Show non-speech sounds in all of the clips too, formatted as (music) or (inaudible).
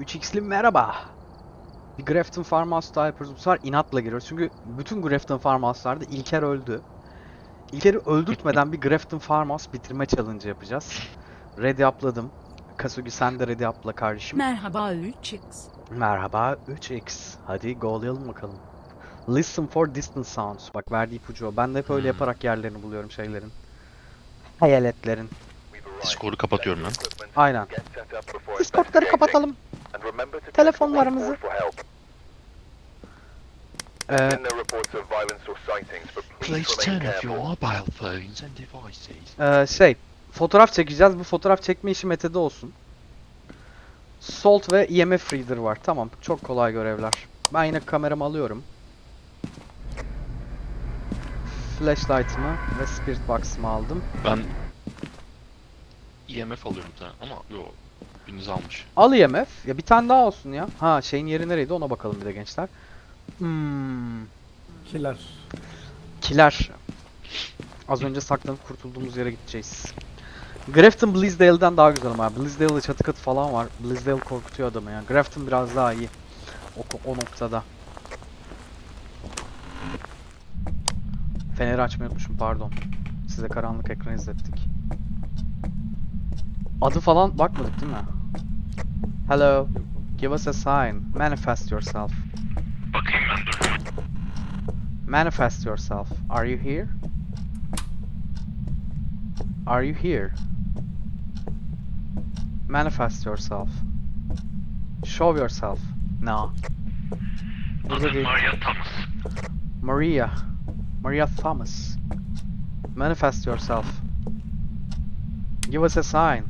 3x'li merhaba. Bir Grafton Farmhouse daha yapıyoruz. Bu sefer inatla giriyoruz. Çünkü bütün Grafton Farmhouse'larda İlker öldü. İlker'i öldürtmeden bir Grafton Farmhouse bitirme challenge yapacağız. Ready up'ladım. Kasugi sen de ready up'la kardeşim. Merhaba 3x. Merhaba 3x. Hadi go'layalım bakalım. Listen for distant sounds. Bak verdiği ipucu o. Ben de hep öyle Hmm. yaparak yerlerini buluyorum şeylerin. Hayaletlerin. Discord'u kapatıyorum ben. Aynen. Discord'ları kapatalım. Telefonlarımızı. Ee, Please turn off your mobile phones and devices. Ee, şey, fotoğraf çekeceğiz. Bu fotoğraf çekme işi Mete'de olsun. Salt ve EMF Reader var. Tamam, çok kolay görevler. Ben yine kameramı alıyorum. Flashlight'ımı ve Spirit Box'ımı aldım. Ben IMF alıyorum bir tane ama yok. Biriniz almış. Al EMF. Ya bir tane daha olsun ya. Ha şeyin yeri nereydi ona bakalım bir de gençler. Hmm, Kiler. Kiler. Az önce saklanıp kurtulduğumuz yere gideceğiz. Grafton Blizdale'den daha güzel ama. Blizdale'da çatı katı falan var. Blizdale korkutuyor adamı ya. Grafton biraz daha iyi. O, o noktada. Feneri açmayı unutmuşum pardon. Size karanlık ekran izlettik. Adı falan bakmadık değil mi? Hello. Give us a sign. Manifest yourself. Bakayım ben dur. Manifest yourself. Are you here? Are you here? Manifest yourself. Show yourself. No. Burada değil. Thomas. Maria. Maria Thomas. Manifest yourself. Give us a sign.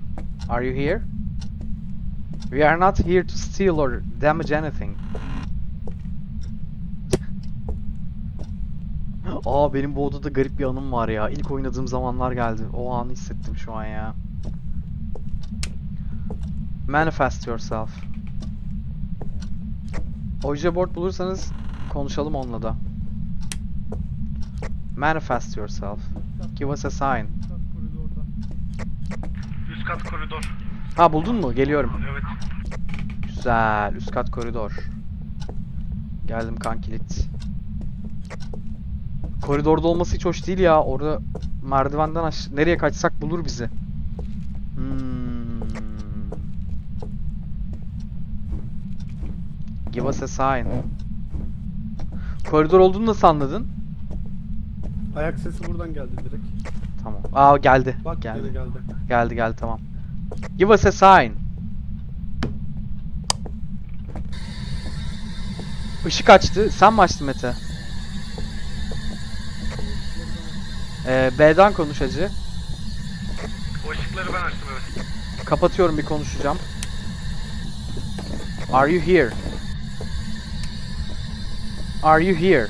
Are you here? We are not here to steal or damage anything. (laughs) Aa benim bu odada garip bir anım var ya. İlk oynadığım zamanlar geldi. O anı hissettim şu an ya. Manifest yourself. Ouija board bulursanız konuşalım onunla da. Manifest yourself. Give us a sign. Üst kat koridor. Ha buldun mu? Geliyorum. Evet. Güzel. Üst kat koridor. Geldim kankilit. Koridorda olması hiç hoş değil ya. Orada merdivenden aş nereye kaçsak bulur bizi. Hmm. Give us a sign. Koridor olduğunu nasıl anladın? Ayak sesi buradan geldi direkt. Tamam. Aa geldi. Bak geldi. geri geldi. Geldi geldi tamam. Give us a sign. Işık açtı. Sen mi açtın Mete? Ee, B'den konuş hacı. O ışıkları ben açtım evet. Kapatıyorum bir konuşacağım. Are you here? Are you here?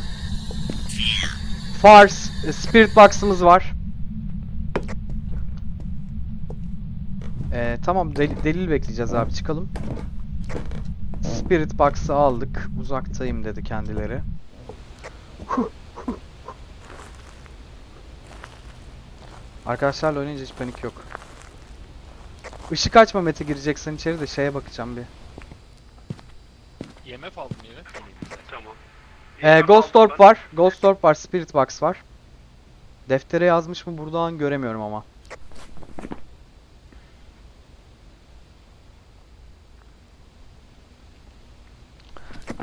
Fars, Spirit Box'ımız var. Ee, tamam del- delil bekleyeceğiz abi çıkalım. Spirit Box'ı aldık. Uzaktayım dedi kendileri. Arkadaşlarla oynayınca hiç panik yok. Işık açma Mete gireceksen içeri de şeye bakacağım bir. IMF aldım yine. Tamam. Ee, Ghost Orb var. Ghost Orb var. Spirit Box var. Deftere yazmış mı buradan göremiyorum ama.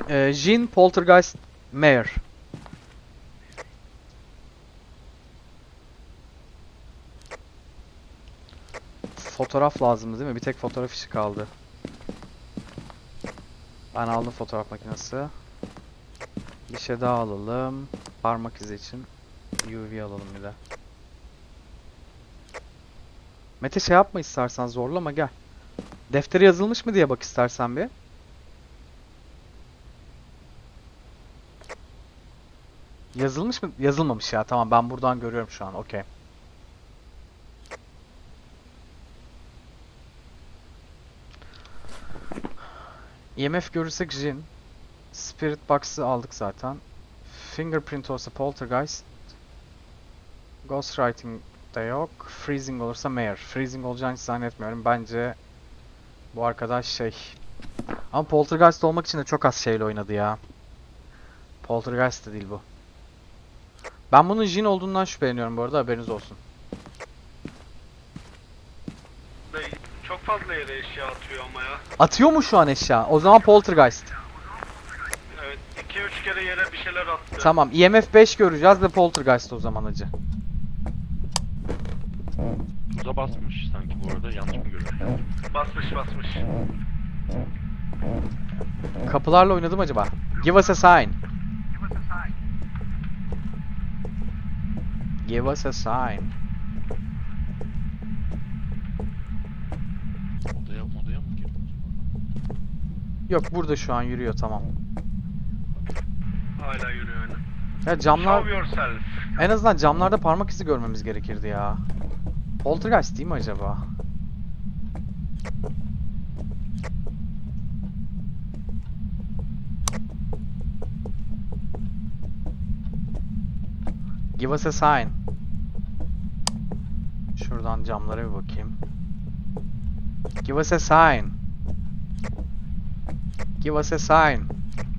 Ee, Jean Poltergeist Mayor. Fotoğraf lazımdı değil mi? Bir tek fotoğraf işi kaldı. Ben aldım fotoğraf makinesi. Bir şey daha alalım. Parmak izi için. UV alalım bir de. Mete şey yapma istersen zorlama gel. Deftere yazılmış mı diye bak istersen bir. Yazılmış mı? Yazılmamış ya. Tamam ben buradan görüyorum şu an. Okey. EMF görürsek Jin. Spirit Box'ı aldık zaten. Fingerprint olsa Poltergeist. Ghostwriting da yok. Freezing olursa Mayor. Freezing olacağını zannetmiyorum. Bence Bu arkadaş şey. Ama Poltergeist olmak için de çok az şeyle oynadı ya. Poltergeist de değil bu. Ben bunun Jin olduğundan şüpheleniyorum bu arada haberiniz olsun. Bey, çok fazla yere eşya atıyor ama ya. Atıyor mu şu an eşya? O zaman Poltergeist. Evet 2-3 kere yere bir şeyler attı. Tamam IMF 5 göreceğiz ve Poltergeist o zaman acı. Tuza basmış sanki bu arada yanlış mı görüyorum? Basmış basmış. Kapılarla oynadım acaba? Give us a sign. Give us a sign. Odaya odaya mı girdi? Yok burada şu an yürüyor tamam. Hala yürüyor yani. Ya camlar Show yourself. en azından camlarda parmak izi görmemiz gerekirdi ya. Poltergeist değil mi acaba? Give us a sign. Şuradan camlara bir bakayım. Give us a sign. Give us a sign.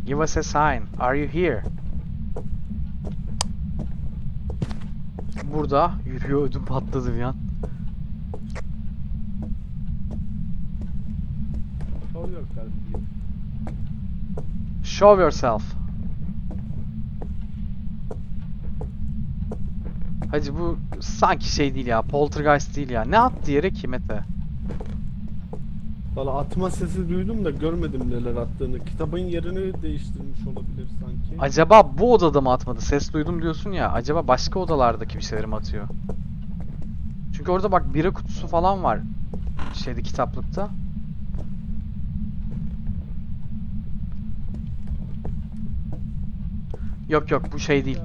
Give us a sign. Are you here? Burada yürüyor ödüm patladı bir an. Show yourself. diyor. Show yourself. Hacı bu sanki şey değil ya. Poltergeist değil ya. Ne attı yere ki Mete? Valla atma sesi duydum da görmedim neler attığını. Kitabın yerini değiştirmiş olabilir sanki. Acaba bu odada mı atmadı? Ses duydum diyorsun ya. Acaba başka odalardaki bir şeyleri mi atıyor? Çünkü orada bak bira kutusu falan var. Şeyde kitaplıkta. Yok yok bu şey değil.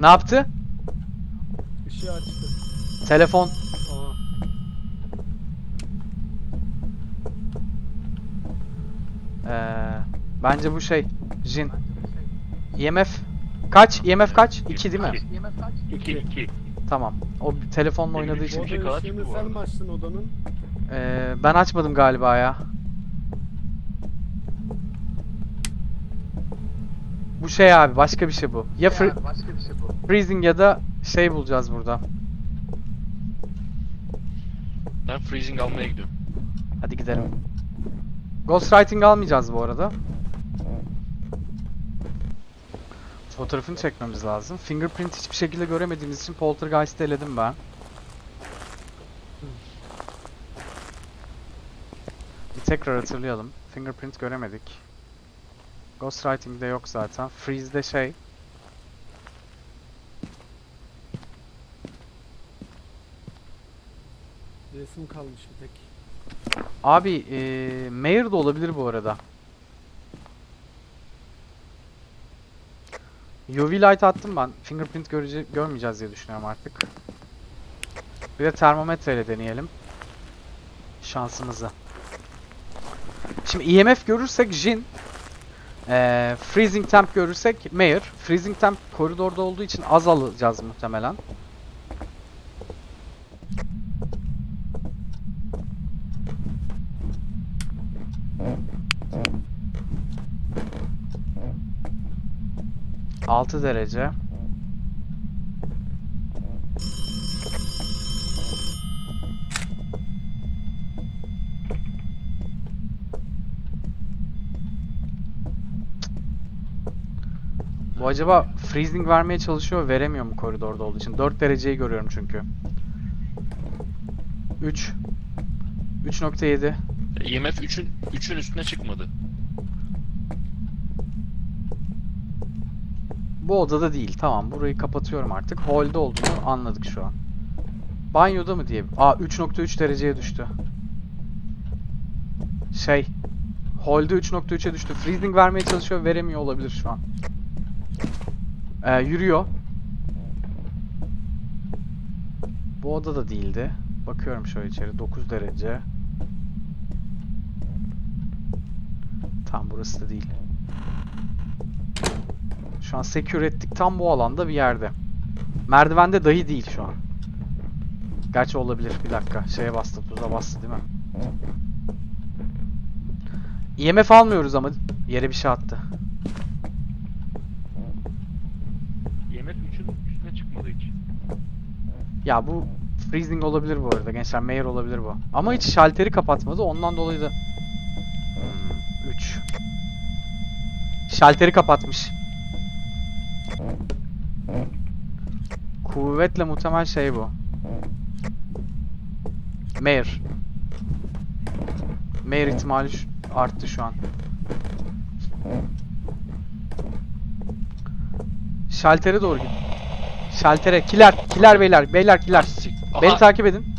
Ne yaptı? Işığı açtı. Telefon. Aa. Ee, bence bu şey. Jin. IMF kaç? IMF kaç? 2 değil mi? 2 2. Tamam. O telefonla oynadığı için şey ışığını çıktı bu sen arada. mi açtın odanın? Ee, ben açmadım galiba ya. Bu şey abi başka bir şey bu. Ya fr- freezing ya da şey bulacağız burada. Ben freezing almaya gidiyorum. Hadi gidelim. Ghostwriting almayacağız bu arada. Fotoğrafını çekmemiz lazım. Fingerprint hiçbir şekilde göremediğimiz için Poltergeist'i eledim ben. Bir tekrar hatırlayalım. Fingerprint göremedik. Ghostwriting'de yok zaten. Freeze'de şey. Resim kalmış bir tek. Abi eee Mayor da olabilir bu arada. UV light attım ben. Fingerprint görece görmeyeceğiz diye düşünüyorum artık. Bir de termometreyle deneyelim. Şansımızı. Şimdi EMF görürsek Jin. eee, freezing temp görürsek Mayor. Freezing temp koridorda olduğu için az alacağız muhtemelen. Altı derece. Bu acaba freezing vermeye çalışıyor, veremiyor mu koridorda olduğu için? 4 dereceyi görüyorum çünkü. 3 3.7 IMF 3'ün 3'ün üstüne çıkmadı. Bu odada değil. Tamam burayı kapatıyorum artık. Hall'de olduğunu anladık şu an. Banyoda mı diye. Aa 3.3 dereceye düştü. Şey. Hall'de 3.3'e düştü. Freezing vermeye çalışıyor. Veremiyor olabilir şu an. Ee, yürüyor. Bu oda da değildi. Bakıyorum şöyle içeri. 9 derece. Tam burası da değil. Şu an secure ettik tam bu alanda bir yerde. Merdivende dahi değil şu an. Gerçi olabilir. Bir dakika. Şeye bastı. Tuza bastı değil mi? IMF almıyoruz ama yere bir şey attı. IMF 3'ün üstüne çıkmadı hiç. Ya bu freezing olabilir bu arada gençler. Mayor olabilir bu. Ama hiç şalteri kapatmadı. Ondan dolayı da 3 Şalteri kapatmış. Kuvvetle muhtemel şey bu. Mayor. Mayor ihtimali arttı şu an. Şaltere doğru git. Şaltere. Kiler. Kiler beyler. Beyler kiler. Beni takip edin.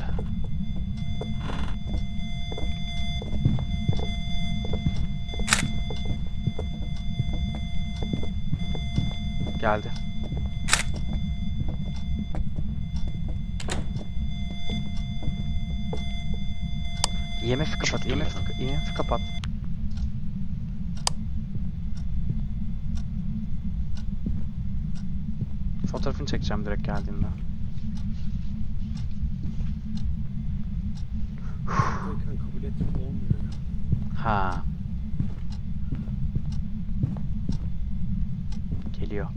Geldi. IMF kapat, Çıktım IMF, kapat. Fotoğrafını çekeceğim direkt geldiğinde. Ha. Geliyor.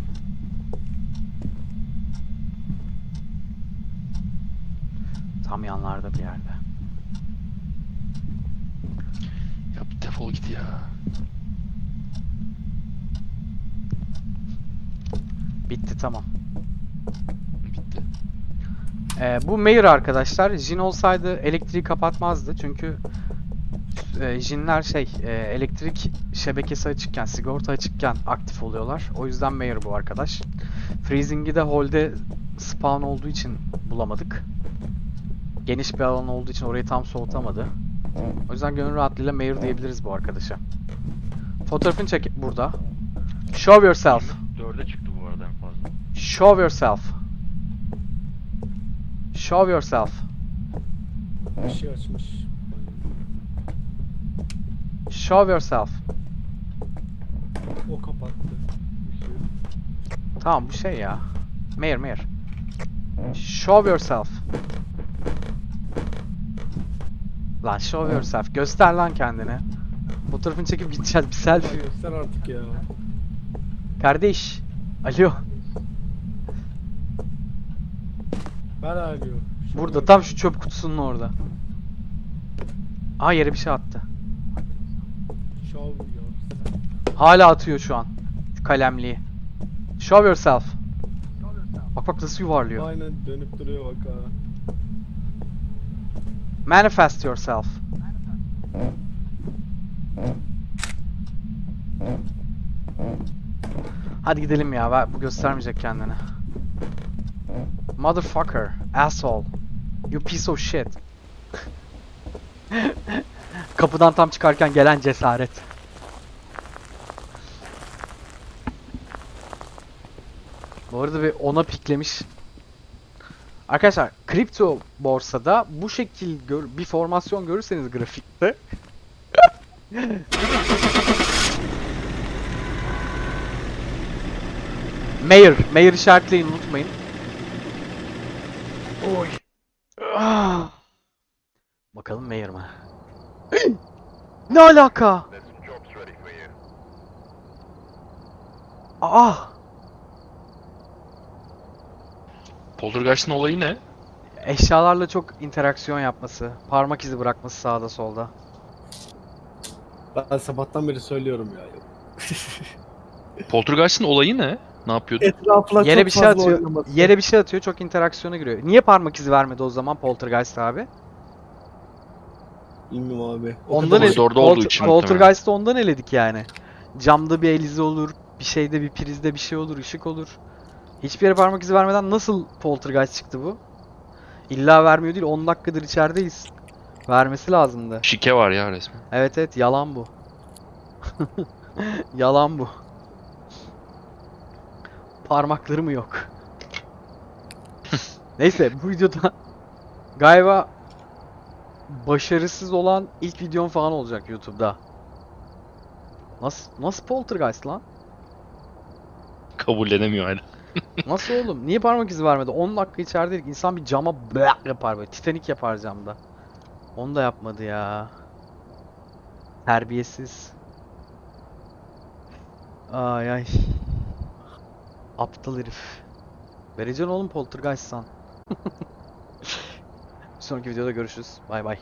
Tam yanlarda bir yerde. Ya bir defol git ya. Bitti tamam. Bitti. Ee, bu Mayor arkadaşlar. Jin olsaydı elektriği kapatmazdı. Çünkü e, Jinler şey e, elektrik şebekesi açıkken, sigorta açıkken aktif oluyorlar. O yüzden Mayor bu arkadaş. Freezing'i de holde spawn olduğu için bulamadık. Geniş bir alan olduğu için orayı tam soğutamadı. O yüzden gönül rahatlığıyla Mayor diyebiliriz bu arkadaşa. Fotoğrafını çek burada. Show yourself. 4'e çıktı bu arada en fazla. Show yourself. Show yourself. Bir şey açmış. Show yourself. O kapattı. Şey. Tamam bu şey ya. Mayor mayor. Show yourself. Lan show yourself. Göster lan kendini. Fotoğrafını çekip gideceğiz bir selfie. Göster artık ya. Kardeş. Alo. Arıyor. Şu Burada tam şu çöp kutusunun orada. Aa yere bir şey attı. Show yourself. Hala atıyor şu an. Kalemliği. Show yourself. Bak bak nasıl yuvarlıyor. Aynen dönüp duruyor bak ha. Manifest yourself. Hadi gidelim ya. Bu göstermeyecek kendini. Motherfucker. Asshole. You piece of shit. (laughs) Kapıdan tam çıkarken gelen cesaret. Bu arada bir ona piklemiş. Arkadaşlar kripto borsada bu şekil gör- bir formasyon görürseniz grafikte (laughs) Mayor, Mayor işaretleyin unutmayın. Oy. Ah. Bakalım Mayor mı? (gasps) ne alaka? Aa! Poltergeist'in olayı ne? Eşyalarla çok interaksiyon yapması, parmak izi bırakması sağda solda. Ben sabahtan beri söylüyorum ya. Poltergeist'in olayı ne? Ne yapıyordu? Etrafına Yere çok bir şey fazla atıyor. oynaması. Yere bir şey atıyor, çok interaksiyona giriyor. Niye parmak izi vermedi o zaman Poltergeist abi? Bilmiyorum abi. O Ondan kadar- el- Koridorda Polter- olduğu için Poltergeist'ı ondan eledik yani. Camda bir el izi olur, bir şeyde bir prizde bir şey olur, ışık olur. Hiçbir yere parmak izi vermeden nasıl Poltergeist çıktı bu? İlla vermiyor değil, 10 dakikadır içerideyiz. Vermesi lazımdı. Şike var ya resmen. Evet evet yalan bu. (laughs) yalan bu. Parmakları mı yok? (laughs) Neyse bu videoda galiba başarısız olan ilk videom falan olacak YouTube'da. Nasıl nasıl poltergeist lan? Kabullenemiyor hala. Nasıl oğlum? Niye parmak izi vermedi? 10 dakika içerideydik. İnsan bir cama blak yapar böyle. Titanik yapar camda. Onu da yapmadı ya. Terbiyesiz. Ay ay. Aptal herif. Vereceksin oğlum poltergeist'tan. (laughs) Bir sonraki videoda görüşürüz. Bay bay.